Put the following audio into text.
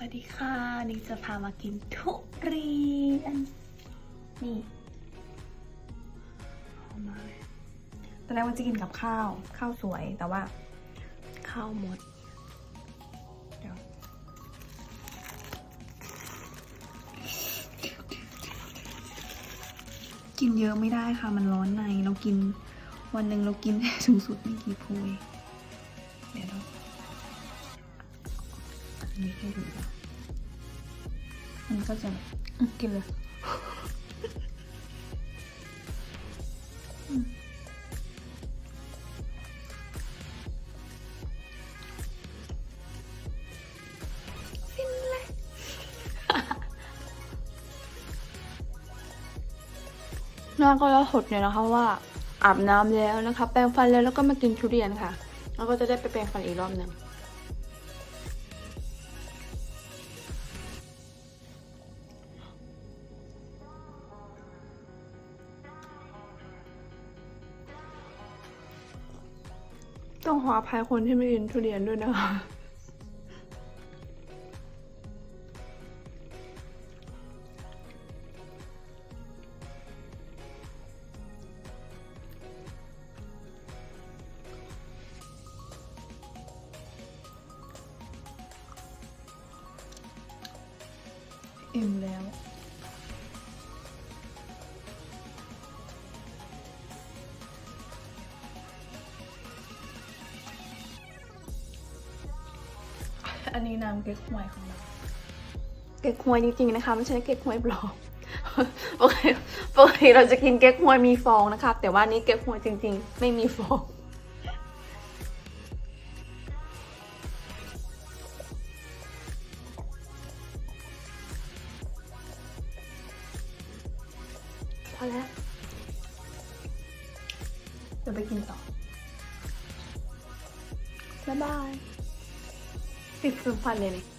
วัสดีค่ะนี่จะพามากินทุเรียน นี่เอามาตอนแรกว่าจะกินกับข้าว ข้าวสวยแต่ว่า ข้าวหมดเดี๋ยวกินเยอะไม่ได้ค่ะมันร้อนในเรากินวันหนึ่งเรากินได้สูงสุดไม่กี่พูยเดี๋ยวเราอันนี้ให้ดู มันก็จะกินเลยฟินเลยหน้าก็จะหดเลยนะคะว่าอาบน้ำแล้วนะคะ แปรงฟันแล้วแล้วก็มากินทุเรียนค่ะ แล้วก็จะได้ไปแปรงฟันอีกรอบหนึ่ง ต้องขออภัยคนที่ไม่กินทุเรียนด้วยนะคะ อิ่มแล้ว อันนี้น้ำเก๊กฮวยของเราเก๊กฮวยจริงๆนะคะ ไม่ใช่เก๊กฮวยปลอมโอเคปกติเราจะกินเก๊กฮวยมีฟองนะคะ แต่ว่านี้เก๊กฮวยจริง ๆ ไม่มีฟองพอแล้วจะไปกินต่อ บ๊ายบาย ติ